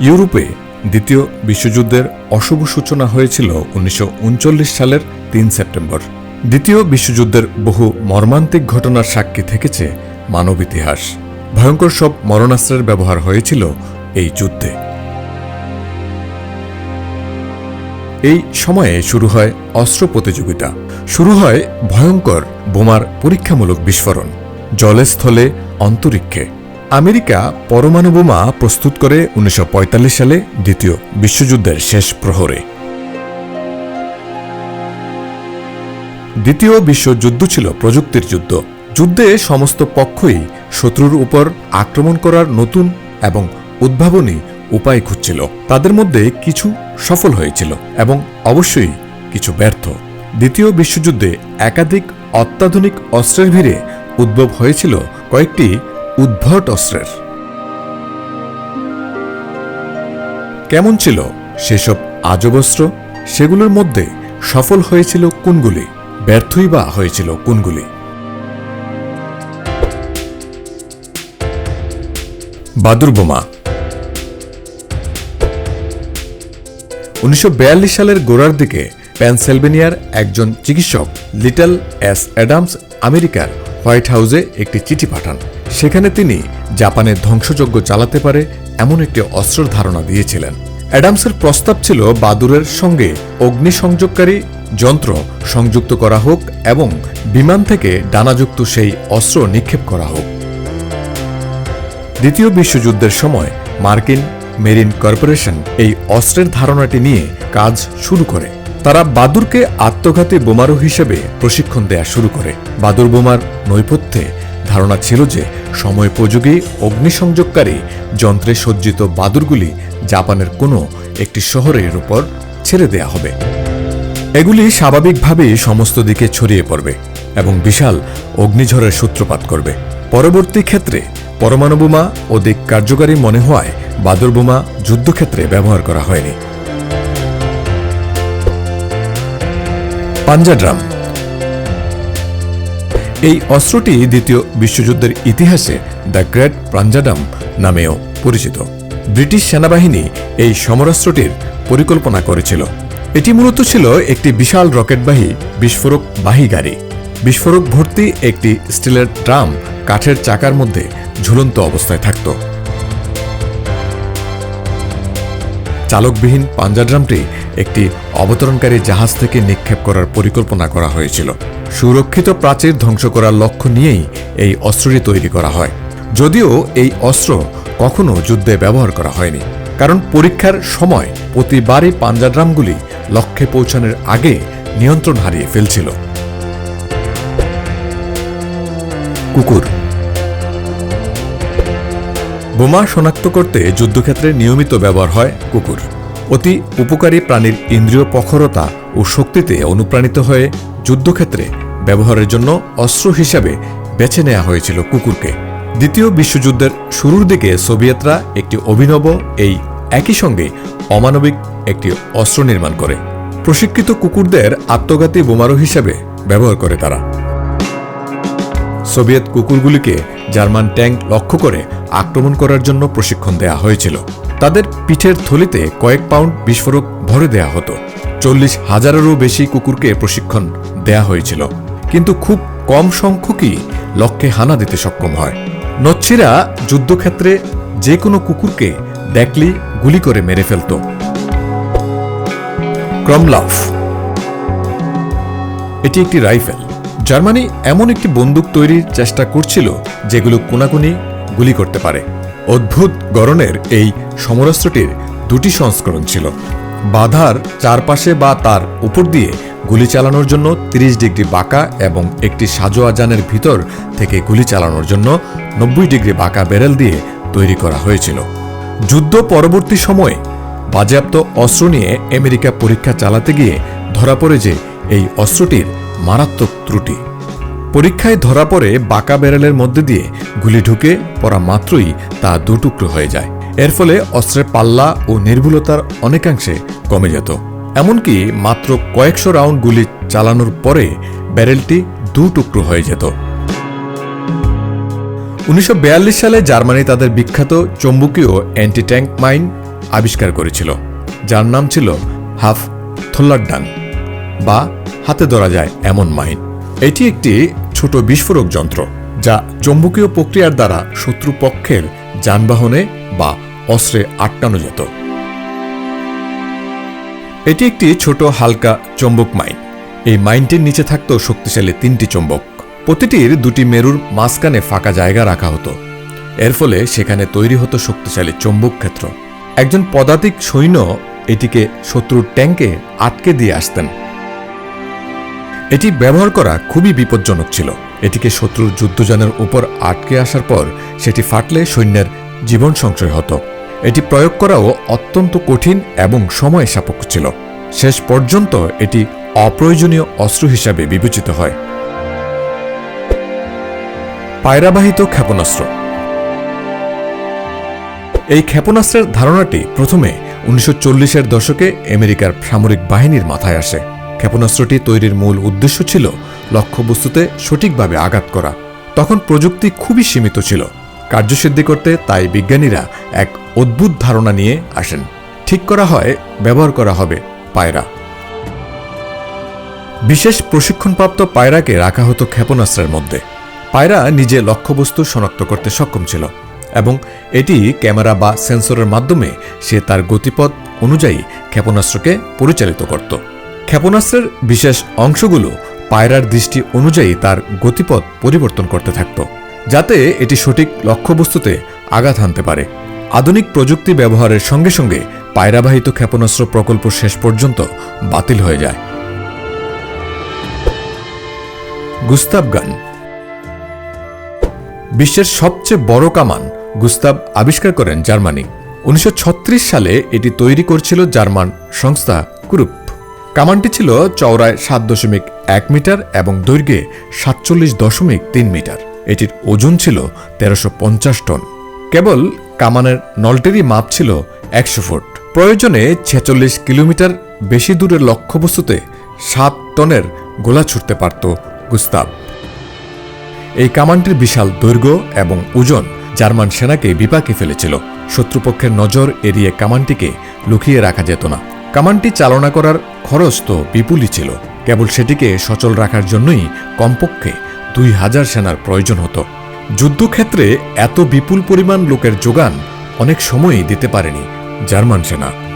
ইউরোপে দ্বিতীয় বিশ্বযুদ্ধের অশুভ সূচনা হয়েছিল উনিশশো উনচল্লিশ সালের তিন সেপ্টেম্বর। দ্বিতীয় বিশ্বযুদ্ধের বহু মর্মান্তিক ঘটনার সাক্ষী থেকেছে মানব ইতিহাস। ভয়ঙ্কর সব মরণাস্ত্রের ব্যবহার হয়েছিল এই যুদ্ধে। এই সময়ে শুরু হয় অস্ত্র প্রতিযোগিতা। শুরু হয় ভয়ঙ্কর বোমার পরীক্ষামূলক বিস্ফোরণ। জলে স্থলে অন্তরিক্ষে। আমেরিকা পরমাণু বোমা প্রস্তুত করে উনিশশো পঁয়তাল্লিশ সালে দ্বিতীয় বিশ্বযুদ্ধের শেষ প্রহরে। দ্বিতীয় বিশ্বযুদ্ধ ছিল প্রযুক্তির যুদ্ধ। যুদ্ধে সমস্ত পক্ষই শত্রুর উপর আক্রমণ করার নতুন এবং উদ্ভাবনী উপায় খুঁজছিল। তাদের মধ্যে কিছু সফল হয়েছিল এবং অবশ্যই কিছু ব্যর্থ। দ্বিতীয় বিশ্বযুদ্ধে একাধিক অত্যাধুনিক অস্ত্রের ভিড়ে উদ্ভব হয়েছিল কয়েকটি উদ্ভট অস্ত্রের। কেমন ছিল সেসব আজব অস্ত্র? সেগুলোর মধ্যে সফল হয়েছিল কোনগুলি? ব্যর্থই বা হয়েছিল কোনগুলি? বাদুর বোমা। উনিশশো সালের গোড়ার দিকে পেনসেলভেনিয়ার একজন চিকিৎসক, লিটল এস অ্যাডামস, আমেরিকার হোয়াইট হাউসে একটি চিঠি পাঠান। সেখানে তিনি জাপানের ধ্বংসযজ্ঞ চালাতে পারে এমন একটি অস্ত্রের ধারণা দিয়েছিলেন। অ্যাডামসের প্রস্তাব ছিল বাদুরের সঙ্গে অগ্নিসংযোগকারী যন্ত্র সংযুক্ত করা হোক এবং বিমান থেকে ডানাযুক্ত সেই অস্ত্র নিক্ষেপ করা হোক। দ্বিতীয় বিশ্বযুদ্ধের সময় মার্কিন মেরিন কর্পোরেশন এই অস্ত্রের ধারণাটি নিয়ে কাজ শুরু করে। তারা বাদুরকে আত্মঘাতী বোমারু হিসেবে প্রশিক্ষণ দেয়া শুরু করে। বাদুর বোমার নৈপথ্যে ধারণা ছিল যে সময়োপযোগী অগ্নিসংযোগকারী যন্ত্রে সজ্জিত বাদুরগুলি জাপানের কোনো একটি শহরের উপর ছেড়ে দেয়া হবে। এগুলি স্বাভাবিকভাবেই সমস্ত দিকে ছড়িয়ে পড়বে এবং বিশাল অগ্নিঝড়ের সূত্রপাত করবে। পরবর্তী ক্ষেত্রে পরমাণু বোমা অধিক কার্যকারী মনে হওয়ায় বাদুর বোমা যুদ্ধক্ষেত্রে ব্যবহার করা হয়নি। পাঞ্জাড্রাম এই অস্ত্রটি দ্বিতীয় বিশ্বযুদ্ধের ইতিহাসে দ্য গ্রেট পাঞ্জাডাম নামেও পরিচিত। ব্রিটিশ সেনাবাহিনী এই সমরাস্ত্রটির পরিকল্পনা করেছিল। এটি মূলত ছিল একটি বিশাল রকেটবাহী বিস্ফোরক বাহী গাড়ি। বিস্ফোরক ভর্তি একটি স্টিলের ড্রাম কাঠের চাকার মধ্যে ঝুলন্ত অবস্থায় থাকত। চালকবিহীন পাঞ্জাড্রামটি একটি অবতরণকারী জাহাজ থেকে নিক্ষেপ করার পরিকল্পনা করা হয়েছিল। সুরক্ষিত প্রাচীর ধ্বংস করার লক্ষ্য নিয়েই এই অস্ত্রটি তৈরি করা হয়। যদিও এই অস্ত্র কখনো যুদ্ধে ব্যবহার করা হয়নি। কারণ পরীক্ষার সময় প্রতিবারই পাঞ্জাড্রামগুলি লক্ষ্যে পৌঁছানোর আগে নিয়ন্ত্রণ হারিয়ে ফেলছিল। কুকুর বোমা শনাক্ত করতে যুদ্ধক্ষেত্রে নিয়মিত ব্যবহার হয় কুকুর। অতি উপকারী প্রাণীর ইন্দ্রিয় প্রখরতা ও শক্তিতে অনুপ্রাণিত হয়ে যুদ্ধক্ষেত্রে ব্যবহারের জন্য অস্ত্র হিসাবে বেছে নেওয়া হয়েছিল কুকুরকে। দ্বিতীয় বিশ্বযুদ্ধের শুরুর দিকে সোভিয়েতরা একটি অভিনব, এই একই সঙ্গে অমানবিক একটি অস্ত্র নির্মাণ করে। প্রশিক্ষিত কুকুরদের আত্মঘাতী বোমারু হিসাবে ব্যবহার করে তারা। সোভিয়েত কুকুরগুলিকে জার্মান ট্যাঙ্ক লক্ষ্য করে আক্রমণ করার জন্য প্রশিক্ষণ দেয়া হয়েছিল। তাদের পিঠের থলিতে কয়েক পাউন্ড বিস্ফোরক ভরে দেয়া হতো। চল্লিশ হাজারেরও বেশি কুকুরকে প্রশিক্ষণ দেয়া হয়েছিল। কিন্তু খুব কম সংখ্যকই লক্ষ্যে হানা দিতে সক্ষম হয়। নচ্ছিরা যুদ্ধক্ষেত্রে যে কোনো কুকুরকে দেখলি গুলি করে মেরে ফেলত। ক্রমলাফ এটি একটি রাইফেল। জার্মানি এমন একটি বন্দুক তৈরির চেষ্টা করছিল, যেগুলো কোনাকুনি গুলি করতে পারে। অদ্ভুত গড়নের এই সমরাস্ত্রটির দুটি সংস্করণ ছিল। বাধার চারপাশে বা তার উপর দিয়ে গুলি চালানোর জন্য 30 ডিগ্রি বাঁকা এবং একটি সাজোয়া যানের ভিতর থেকে গুলি চালানোর জন্য নব্বই ডিগ্রি বাঁকা ব্যারেল দিয়ে তৈরি করা হয়েছিল। যুদ্ধ পরবর্তী সময়ে বাজেয়াপ্ত অস্ত্র নিয়ে আমেরিকা পরীক্ষা চালাতে গিয়ে ধরা পড়ে যে এই অস্ত্রটির মারাত্মক ত্রুটি। পরীক্ষায় ধরা পড়ে বাঁকা ব্যারেলের মধ্যে দিয়ে গুলি ঢুকে পড়া মাত্রই তা দুটুকরো হয়ে যায়। এর ফলে অস্ত্রের পাল্লা ও নির্ভুলতার অনেকাংশে কমে যেত। এমনকি মাত্র কয়েকশো রাউন্ড গুলি চালানোর পরে ব্যারেলটি দু টুকরো হয়ে যেত। উনিশশো বিয়াল্লিশ সালে জার্মানি তাদের বিখ্যাত চৌম্বকীয় অ্যান্টি ট্যাঙ্ক মাইন আবিষ্কার করেছিল, যার নাম ছিল হাফ থোল্লারডান বা হাতে ধরা যায় এমন মাইন। এটি একটি ছোট বিস্ফোরক যন্ত্র যা চৌম্বকীয় প্রক্রিয়ার দ্বারা শত্রুপক্ষের যানবাহনে বা অস্ত্রে আটকানো যেত। এটি একটি ছোট হালকা চৌম্বক মাইন। এই মাইনটির নিচে থাকত শক্তিশালী তিনটি চৌম্বক। প্রতিটির দুটি মেরুর মাঝখানে ফাঁকা জায়গা রাখা হতো। এর ফলে সেখানে তৈরি হতো শক্তিশালী চৌম্বক ক্ষেত্র। একজন পদাতিক সৈন্য এটিকে শত্রুর ট্যাঙ্কে আটকে দিয়ে আসতেন। এটি ব্যবহার করা খুবই বিপজ্জনক ছিল। এটিকে শত্রুর যুদ্ধযানের উপর আটকে আসার পর সেটি ফাটলে সৈন্যের জীবন সংশয় হতো। এটি প্রয়োগ করাও অত্যন্ত কঠিন এবং সময় সাপেক্ষ ছিল। শেষ পর্যন্ত এটি অপ্রয়োজনীয় অস্ত্র হিসাবে বিবেচিত হয়। পায়রাবাহিত ক্ষেপণাস্ত্র। এই ক্ষেপণাস্ত্রের ধারণাটি প্রথমে উনিশশো চল্লিশের দশকে আমেরিকার সামরিক বাহিনীর মাথায় আসে। ক্ষেপণাস্ত্রটি তৈরির মূল উদ্দেশ্য ছিল লক্ষ্যবস্তুতে সঠিকভাবে আঘাত করা। তখন প্রযুক্তি খুবই সীমিত ছিল। কার্যসিদ্ধি করতে তাই বিজ্ঞানীরা এক অদ্ভুত ধারণা নিয়ে আসেন। ঠিক করা হয়, ব্যবহার করা হবে, পায়রা। বিশেষ প্রশিক্ষণপ্রাপ্ত পায়রাকে রাখা হতো ক্ষেপণাস্ত্রের মধ্যে। পায়রা নিজে লক্ষ্যবস্তু শনাক্ত করতে সক্ষম ছিল এবং এটি ক্যামেরা বা সেন্সরের মাধ্যমে সে তার গতিপথ অনুযায়ী ক্ষেপণাস্ত্রকে পরিচালিত করত। ক্ষেপণাস্ত্রের বিশেষ অংশগুলো পায়রার দৃষ্টি অনুযায়ী তার গতিপথ পরিবর্তন করতে থাকত, যাতে এটি সঠিক লক্ষ্যবস্তুতে আঘাত হানতে পারে। আধুনিক প্রযুক্তি ব্যবহারের সঙ্গে সঙ্গে পায়রাবাহিত ক্ষেপণাস্ত্র প্রকল্প শেষ পর্যন্ত বাতিল হয়ে যায়। গুস্তাব গান। বিশ্বের সবচেয়ে বড় কামান গুস্তাব আবিষ্কার করেন জার্মানি। উনিশশো ছত্রিশ সালে এটি তৈরি করছিল জার্মান সংস্থা কুরুপ। কামানটি ছিল চওড়ায় সাত দশমিক এক মিটার এবং দৈর্ঘ্যে সাতচল্লিশ দশমিক তিন মিটার। এটির ওজন ছিল তেরোশো পঞ্চাশ টন। কেবল কামানের নলটেরই মাপ ছিল একশো ফুট। প্রয়োজনে ছেচল্লিশ কিলোমিটার বেশি দূরের লক্ষ্যবস্তুতে সাত টনের গোলা ছুটতে পারত গুস্তাব। এই কামানটির বিশাল দৈর্ঘ্য এবং ওজন জার্মান সেনাকে বিপাকে ফেলেছিল। শত্রুপক্ষের নজর এড়িয়ে কামানটিকে লুকিয়ে রাখা যেত না। কামানটি চালনা করার খরচ তো বিপুলই ছিল। কেবল সেটিকে সচল রাখার জন্যই কমপক্ষে দুই হাজার সেনার প্রয়োজন হতো। যুদ্ধক্ষেত্রে এত বিপুল পরিমাণ লোকের যোগান অনেক সময়ই দিতে পারেনি জার্মান সেনা।